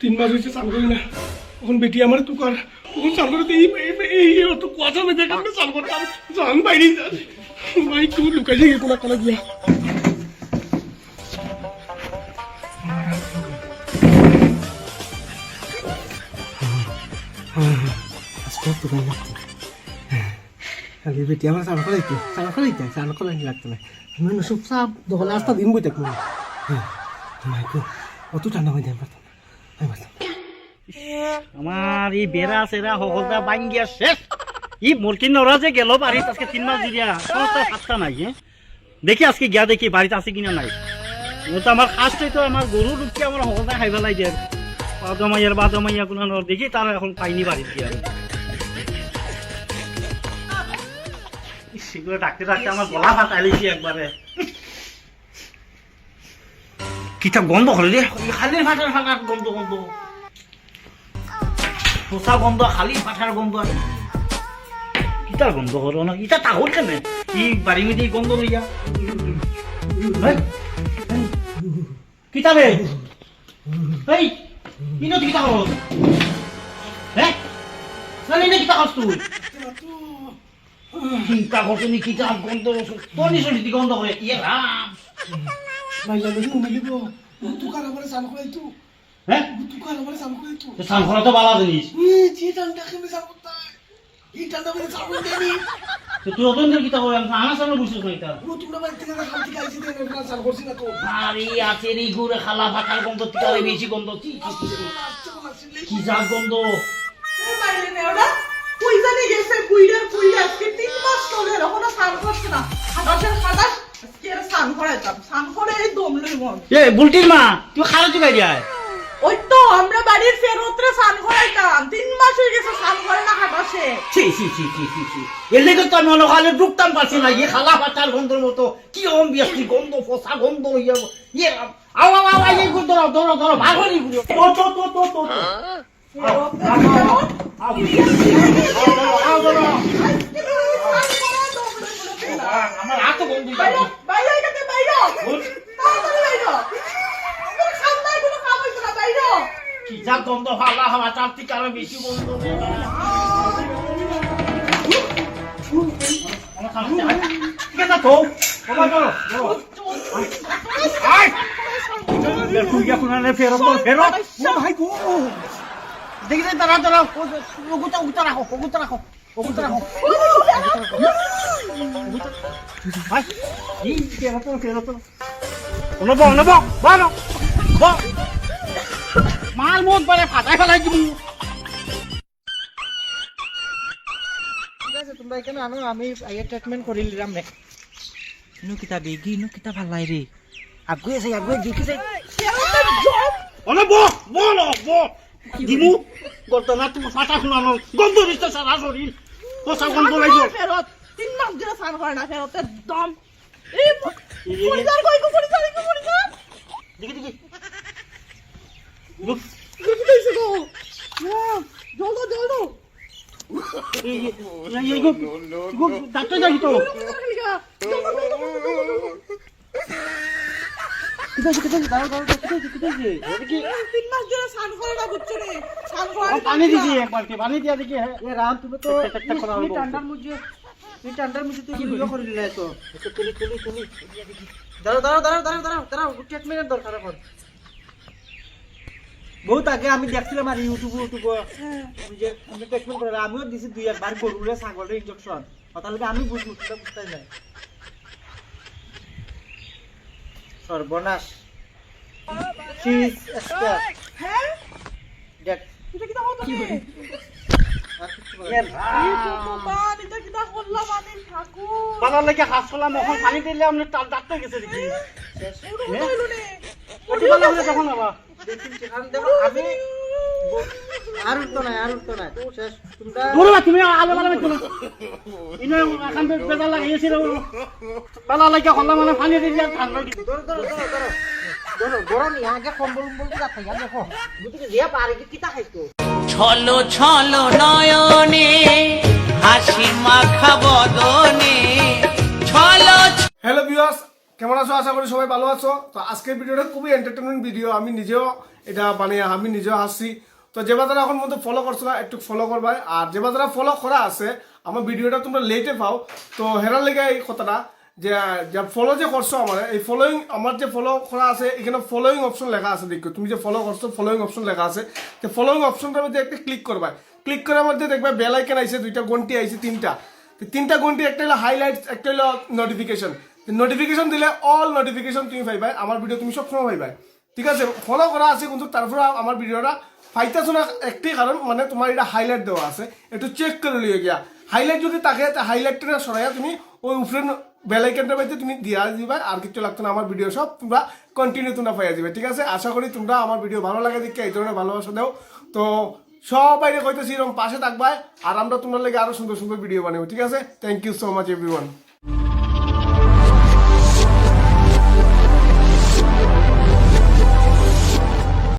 তিন মাস হয়েছে চাল করি না। এখন বেটি আমার তো কর। তখন চাল করে এই এই- অত কুয়াশা মেঝে কেমন চাল আমি জান বাইরে ভাই তুই লুকাইছে গিয়ে কোনা কোনা গিয়া খালি বেটি, আমার চাল করাইতো চাল করাইতে চাল করাই লাগতো না। সব সাপ দোকানে আসতা দিন বই থাকব অত ঠান্ডা হয়ে যায় পারতাম আমি পারতাম আমার ই মুরকি নরা যে গেল বাড়িতে আজকে তিন মাস পাত্তা নাই দেখি আজকে গিয়া দেখি বাড়িতে আছে কিনা নাই। তো আমার খাসটাই তো আমার গরু ঢুকি আমার সকলটা খাই পেলাই দিয়ে। বাদমাইয়ার বাদমাইয়া কোনো নর দেখি তারা এখন পাইনি বাড়িতে গিয়া। সেগুলো ডাকতে ডাকতে আমার গলা ফাটাইলেছি একবারে কিতাব গন্ধ করে রে খালি ফাটার ফাটার গন্ধ গন্ধ। পোষা গন্ধ খালি পাঠার গন্ধ আর কিতার গন্ধ হলো না ইটা তাহল কেনে? ই বাড়ি মিদি গন্ধ লইয়া হেই, হেই, কিতা রে এই ইনো কিতা হল। হ্যাঁ নে কিতা করছ তুই চিন্তা করছ নি কিতা গন্ধ তোর নিশ্চয় গন্ধ করে ইয়ে রাম জানো কি মিলিব তুকার আমার চাল করাইতো হ্যাঁ তুকার আমার চাল করাইতো সান করা তো বালা জিনিস। এই যে ঠান্ডা কেমন চাল করতে এই ঠান্ডা করে চাল করতে নি তো তুই অতন কিতা করে আমার সামনে বুঝছিস না এটা ও তোমরা বাড়ি থেকে খাল থেকে আইছি দেন না চাল করছি না তো। আরে আছে রে গুড়ে খালা ফাটার গন্ধ তিকারে বেশি গন্ধ। চি, চি, চি, চি। কি যা গন্ধ? বাইরে নে ওরা কুই জানি গেছে কুইরার কুই আজকে তিন মাস চলে এখনও স্নান করছে না। মন এ বুলটির মা তুই খালা চুকাই যায় ওই তো আমরা বাড়ির ফেরতরে স্নান করাইতাম তিন মাস হয়ে গেছে স্নান করে না হাদাসে ছি ছি ছি ছি ছি ছি এর লেগে তো আমি অনকালে ঢুকতাম পারছি না ইয়ে খালা ফাটার গন্ধের মতো কি অম বিয়াসি গন্ধ ফসা গন্ধ ইয়ে ইয়ে আও আও আও এই গন্ধ ধরো ধরো ধরো ভাগরি গুলো তো তো তো তো তো আমার হাত গন্ধ বাইরে বাইরে এখানে বাইরে তাড়াতাড়ি বাইরে আমার খাম নাই কোনো কাম হইতো না বাইরে কি যা গন্ধ হাওয়া চার তিকারে বেশি আমার খাম ঠিক আছে তো ফেরত ফেরত। ভাই গো। দেখি দাঁড়া দাঁড়া। ওগুতা ওগুতা রাখো ওগুতা রাখো ওগুতা রাখো। ভাই ফেরত ফেরত নব নব বানো ব মাল মুখ বলে ফাটাই ফেলাই দিব। ঠিক আছে তোমরা এখানে আনো আমি আগে ট্রিটমেন্ট করে নিলাম রে ইনো কিতা বেগি ইনো কিতা ভালো লাই রে। আগুয়ে যাই আগুয়ে দেখি যাই। অনে ব বলো ব দিমু গর্তনা তুমি ফাটা শুনানো গন্ধ দিতে সারা শরীর পোষা গন্ধ লাগবে। ফেরত তিন মাস ধরে স্নান করে না ফেরতের দম। এই পরিচার কই গো পরিচার কই পরিচার দেখি দেখি দেখি দিছে গো জলদো জলদো ডাক্তার যাই তো কিতা আছে কিতা আছে দাঁড়াও দাঁড়াও কিতা আছে কিতা আছে তিন মাস ধরে স্নান করে না বুঝছ রে স্নান করে পানি দিছি এক বালতি পানি দিয়া দেখি এ রাম তুমি তো হলো। ঠান্ডার মধ্যে তুমি ঠান্ডার মধ্যে তুই ভিডিও করে দিলে তো তুলি তুলি তুলি দাঁড়াও দাঁড়াও বহুত আগে আমি দেখছিলাম আর ইউটিউব ইউটিউব যে আমি ট্রিটমেন্ট করে আমিও দিছি দুই একবার গরুরে ছাগলের ইনজেকশন তাহলে আমি বুঝব সেটা বুঝতে নাই সর্বনাশ চিজ হ্যাঁ? দেখ। এটা কি দাও তুমি করলাম আমি এখন পানি দিলে আপনি ডাক্তার গেছে দেখি। তখন আবার আমি আর ছলো নয়নে হাসি মাখা বদনে কেমন আছো? আশা করি সবাই ভালো আছো। তো আজকের ভিডিওটা খুবই এন্টারটেনমেন্ট ভিডিও আমি নিজেও এটা বানিয়ে, আমি নিজেও হাসছি তো যে বাজারা এখন মধ্যে ফলো করছ না, একটু ফলো করবাই। আর যে বাজারা ফলো করা আছে, আমার ভিডিওটা তোমরা লেটে পাও। তো হেরার লেগে এই কথাটা, যে যে ফলো যে করছ আমার, এই ফলোয়িং আমার যে ফলো করা আছে, এখানে ফলোয়িং অপশন লেখা আছে, দেখো। তুমি যে ফলো করছ ফলোয়িং অপশন লেখা আছে। তো ফলোয়িং অপশনটার মধ্যে একটা ক্লিক করবা ক্লিক করার মধ্যে দেখবে বেল আইকন আইছে, দুইটা ঘন্টি আইছে, তিনটা। তিনটা ঘন্টি একটা হলো হাইলাইট একটা হলো নোটিফিকেশন নোটিফিকেশন দিলে অল নোটিফিকেশন তুমি পাইবা আমার ভিডিও তুমি সবসময় পাইবা। ঠিক আছে ফলো করা আছে কিন্তু তারপরে আমার ভিডিওটা পাইতেছো না একটি কারণ মানে তোমার এটা হাইলাইট দেওয়া আছে একটু চেক করে লিয়ে গিয়া। হাইলাইট যদি থাকে হাইলাইটটা সরাইয়া তুমি ওই উপরে বেলাইকানটা পাইতে তুমি দিয়া দিবা আর কিছু লাগতো না আমার ভিডিও সব তোমরা কন্টিনিউ তোমরা পাইয়া দিবে ঠিক আছে? আশা করি তোমরা আমার ভিডিও ভালো লাগে দেখে, এই ধরনের ভালোবাসা দাও। তো সবাই কইতেছি এরকম পাশে থাকবাই আর আমরা তোমার লাগে আরও সুন্দর সুন্দর ভিডিও বানাবো ঠিক আছে? Thank you so much everyone